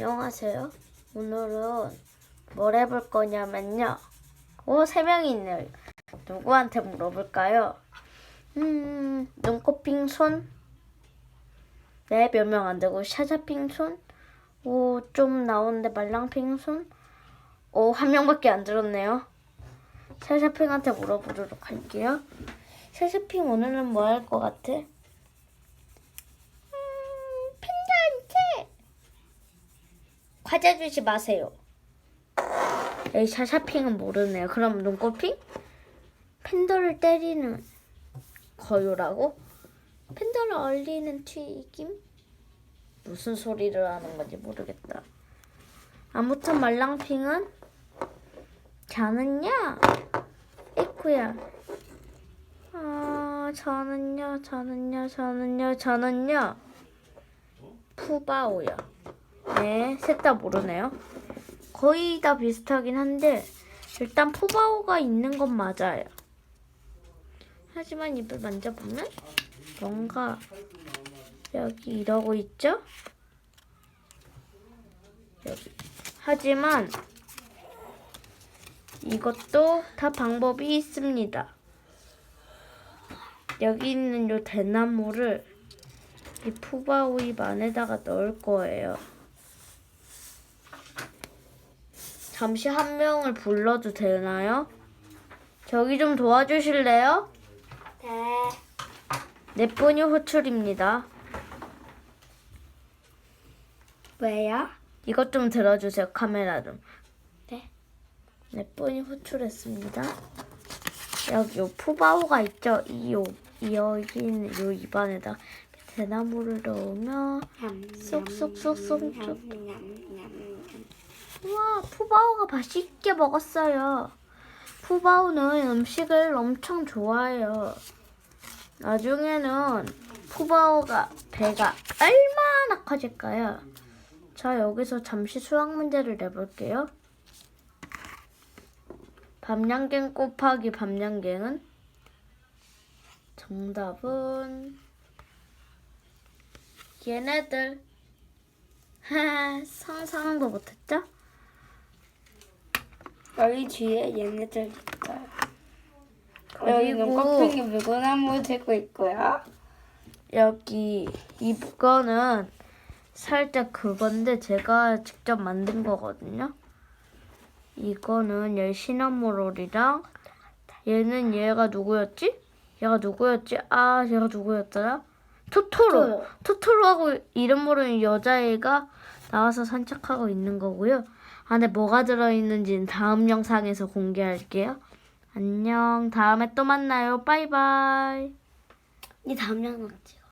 안녕하세요. 오늘은 뭘 해볼 거냐면요. 오, 세 명이 있네요. 누구한테 물어볼까요? 음, 눈꽃핑 손? 네, 몇 명 안 되고, 샤샤핑 손? 오, 좀 나오는데 말랑핑 손? 오, 한 명밖에 안 들었네요. 샤샤핑한테 물어보도록 할게요. 샤샤핑 오늘은 뭐 할 것 같아? 음, 팬더한테 과자 주지 마세요. 에이, 샤샤핑은 모르네요. 그럼 눈꽃핑? 팬더를 때리는 거요라고? 팬더를 얼리는 튀김? 무슨 소리를 하는 건지 모르겠다. 아무튼 말랑핑은 저는요. 에쿠야. 아, 저는요, 저는요, 저는요, 저는요. 푸바오요. 네, 셋 다 모르네요. 거의 다 비슷하긴 한데 일단 푸바오가 있는 건 맞아요. 하지만 입을 만져보면 뭔가 여기 이러고 있죠? 여기. 하지만 이것도 다 방법이 있습니다. 여기 있는 요 대나무를 이 푸바오 입 안에다가 넣을 거예요. 잠시 한 명을 불러도 되나요? 저기 좀 도와주실래요? 네. 네분이 호출입니다. 왜요? 이것 좀 들어주세요, 카메라 좀. 네. 네분이 호출했습니다. 여기 요 푸바오가 있죠? 이 요, 이 여기 있는 요 입안에다 대나무를 넣으면 쏙쏙쏙쏙 우와, 푸바오가 맛있게 먹었어요. 푸바오는 음식을 엄청 좋아해요. 나중에는 푸바오가 배가 얼마나 커질까요? 자, 여기서 잠시 수학 문제를 내볼게요. 밤양갱 곱하기 밤양갱은? 정답은 얘네들. 상상도 못했죠? 여기 뒤에 얘네들 있어요. 여기는 그리고 껍데기 물구나무 들고 있고요. 여기 이거는 살짝 그건데 제가 직접 만든 거거든요. 이거는 얘 시나모롤이랑 얘는 얘가 누구였지? 얘가 누구였지? 아, 얘가 누구였더라? 토토로. 토토로. 토토로하고 이름 모르는 여자애가 나와서 산책하고 있는 거고요. 안에 뭐가 들어있는지는 다음 영상에서 공개할게요. 안녕. 다음에 또 만나요. 바이바이. 이 다음 영상 찍어.